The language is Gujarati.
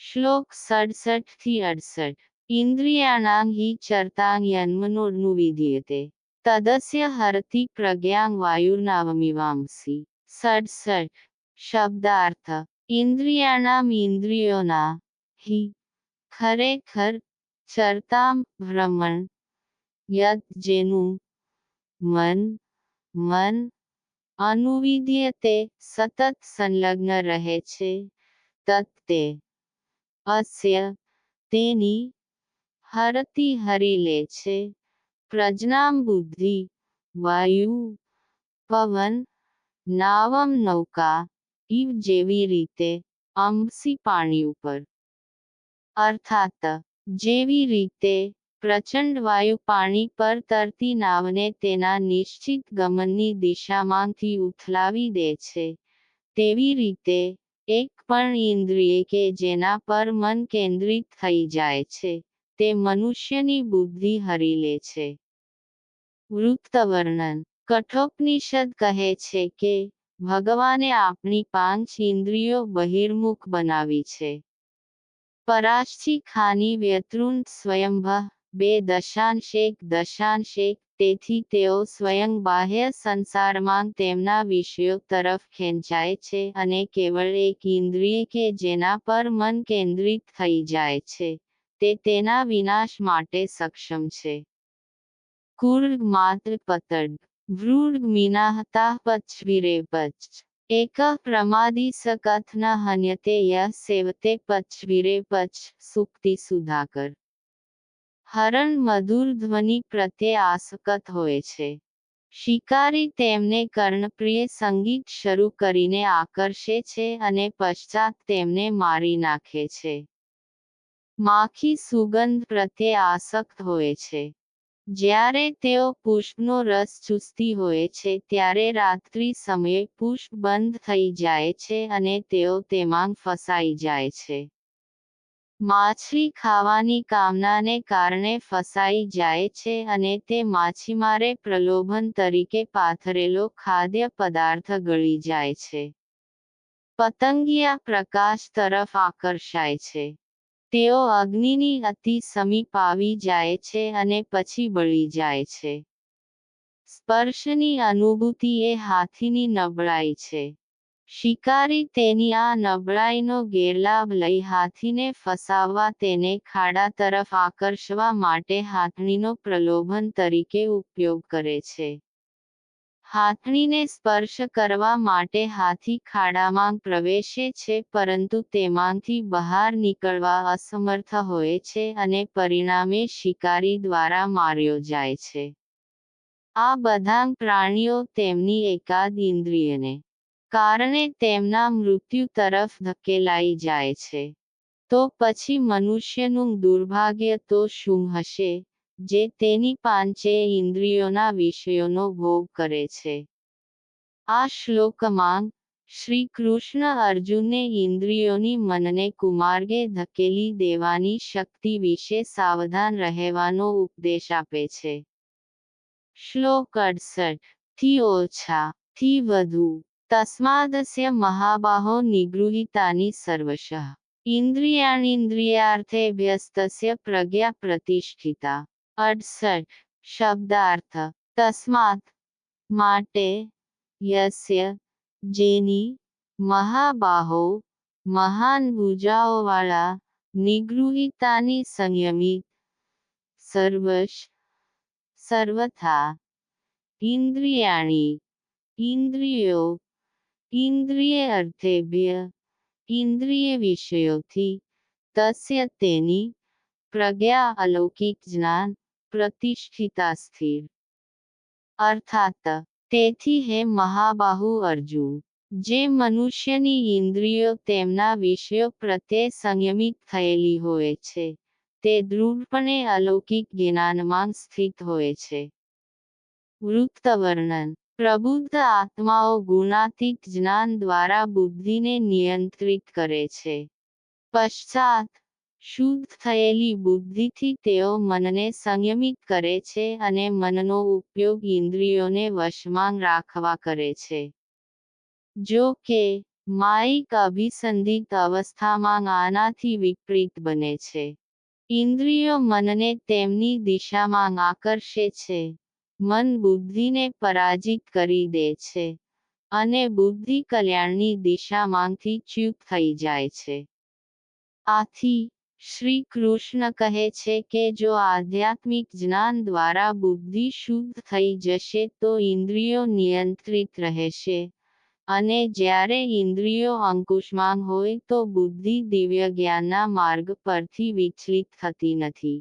શ્લોક સડસઠથી અડસઠ. ઇન્દ્રિયાણાં હિ ચરતાં યન્મનોર્નુ વિધીયતે. તદસ્ય હરતિ પ્રજ્ઞાં વાયુર્નાવમિવાંસી. સડસઠ. શબ્દાર્થ. ઇન્દ્રિયાણામ ઇન્દ્રિયોના હિ. ખરેખર ચરતામ ભ્રમણ. યદ જેનું મન મન અનુવિધ્યતે સતત સંલગ્ન રહે છે. તત તે અસ્ય તેની હરતી હરી લે છે. પ્રજ્ઞામ બુદ્ધિ, વાયુ, પવન, નાવમ નૌકા ઇવ જેવી રીતે અંબસી પાણી ઉપર. અર્થાત, જેવી રીતે પ્રચંડ વાયુ પાણી પર તરતી નાવને તેના નિશ્ચિત ગમનની દિશામાંથી ઉથલાવી દે છે, તેવી રીતે એક પણ ઇન્દ્રિય કે જેના પર મન કેન્દ્રિત થઈ જાય છે, તે મનુષ્યની બુદ્ધિ હરી લે છે. વૃત્તવર્ણન. કઠોપનિષદ કહે છે કે, ભગવાને આપણી પાંચ ઇન્દ્રિયો બહિર્મુખ બનાવી છે. પરાશથી ખાની વ્યતૃણ સ્વયંભ, બે દશાંશ એક દશાંશ એક તેથી તેઓ સ્વયં બાહ્ય સંસારમાં તેમના વિષયો તરફ ખેંચાય છે અને કેવળ એક ઇન્દ્રિય કે જેના પર મન કેન્દ્રિત થઈ જાય છે, તે તેના વિનાશ માટે સક્ષમ છે. કુર્ગ માત્ર પતડ વૃડ મીનાહતા પચ્છવીરે પચ્છ. એક પ્રમાદી સકથ ન હન્યતે ય સેવતે પચ્છવીરે પચ્છ સુક્તિ સુધાકર. હરણ મધુર ધ્વનિ પ્રત્યે આસક્ત હોય છે. શિકારી તેમને કર્ણપ્રિય સંગીત શરૂ કરીને આકર્ષે છે અને પશ્ચાત તેમને મારી નાખે છે. માખી સુગંધ પ્રત્યે આસક્ત હોય છે. જ્યારે તેઓ પુષ્પનો રસ ચૂસતી હોય છે ત્યારે રાત્રિ સમયે પુષ્પ બંધ થઈ જાય છે અને તેઓ તેમાં ફસાઈ જાય છે. માછલી ખાવાની કામનાને કારણે ફસાઈ જાય છે અને તે માછીમારે પ્રલોભન તરીકે પાથરેલો ખાદ્ય પદાર્થ ગળી જાય છે. પતંગિયા પ્રકાશ તરફ આકર્ષાય છે. તેઓ અગ્નિની અતિ સમીપ આવી જાય છે અને પછી બળી જાય છે. સ્પર્શની અનુભૂતિ એ હાથીની નબળાઈ છે. શિકારી તેની આ નબળાઈનો ગેરલાભ લઈ હાથીને ફસાવવા તેને ખાડા તરફ આકર્ષવા માટે હાથણીનો પ્રલોભન તરીકે ઉપયોગ કરે છે. હાથણીને સ્પર્શ કરવા માટે હાથી ખાડામાં પ્રવેશે છે પરંતુ તેમાંથી બહાર નીકળવા અસમર્થ હોય છે અને પરિણામે શિકારી દ્વારા માર્યો જાય છે. આ બધા પ્રાણીઓ તેમની એકાદ ઇન્દ્રિયને કારણે તેમના મૃત્યુ તરફ ધકેલાઈ જાય છે. તો પછી મનુષ્યનું દુર્ભાગ્ય તો શું હશે, જે તેની પાંચે ઇન્દ્રિયોના વિષયોનો ભોગ કરે છે? આ શ્લોકમાં શ્રી કૃષ્ણ અર્જુનને ઇન્દ્રિયોની મનને કુમાર્ગે ધકેલી દેવાની શક્તિ વિશે સાવધાન રહેવાનો ઉપદેશ આપે છે. શ્લોક અડસઠ. થી ઓછા. થી વધુ. તસ્માદસ્ય મહાબાહો નિગૃહિતાની સર્વશઃ ઇન્દ્રિયાણીન્દ્રિયાર્થેભ્યસ્તસ્ય પ્રજ્ઞા પ્રતિષ્ઠિતા અડસઠ શબ્દાર્થ તસ્માત માટે યસ્ય જેની મહાબાહો મહાન ભુજાઓવાળા નિગૃહિતાની સંયમિત સર્વશ સર્વથા ઇન્દ્રિયાણી ઇન્દ્રિયો ઇન્દ્રિય અર્થેભ્ય ઇન્દ્રિય વિષયોથી તસ્ય તેની પ્રજ્ઞા અલૌકિક જ્ઞાન પ્રતિષ્ઠિતા સ્થિર. અર્થાત, તેથી હે મહાબાહુ અર્જુન, જે મનુષ્યની ઇન્દ્રિયો તેમના વિષયો પ્રત્યે સંયમિત થયેલી હોય છે, તે દૃઢપણે અલૌકિક જ્ઞાનમાં સ્થિત હોય છે. વૃત્તવર્ણન પ્રબુદ્ધ આત્માઓ ગુણાતીત જ્ઞાન દ્વારા બુદ્ધિને નિયંત્રિત કરે છે. પશ્ચાત, શુદ્ધ થયેલી બુદ્ધિથી તેઓ મનને સંયમિત કરે છે અને મનનો ઉપયોગ ઇન્દ્રિયોને વશમાં રાખવા કરે છે. જો કે માઇક અભિસંધિત અવસ્થામાં આનાથી વિપરીત બને છે. ઇન્દ્રિયો મનને તેમની દિશામાં આકર્ષે છે. મન બુદ્ધિને પરાજિત કરી દે છે અને બુદ્ધિ કલ્યાણની દિશામાંથી ચ્યુત થઈ જાય છે. આથી, શ્રી કૃષ્ણ કહે છે કે જો આધ્યાત્મિક જ્ઞાન દ્વારા બુદ્ધિ શુદ્ધ થઈ જશે તો ઇન્દ્રિયો નિયંત્રિત રહેશે અને જ્યારે ઇન્દ્રિયો અંકુશમાં હોય તો બુદ્ધિ દિવ્ય જ્ઞાનના માર્ગ પરથી વિચલિત થતી નથી.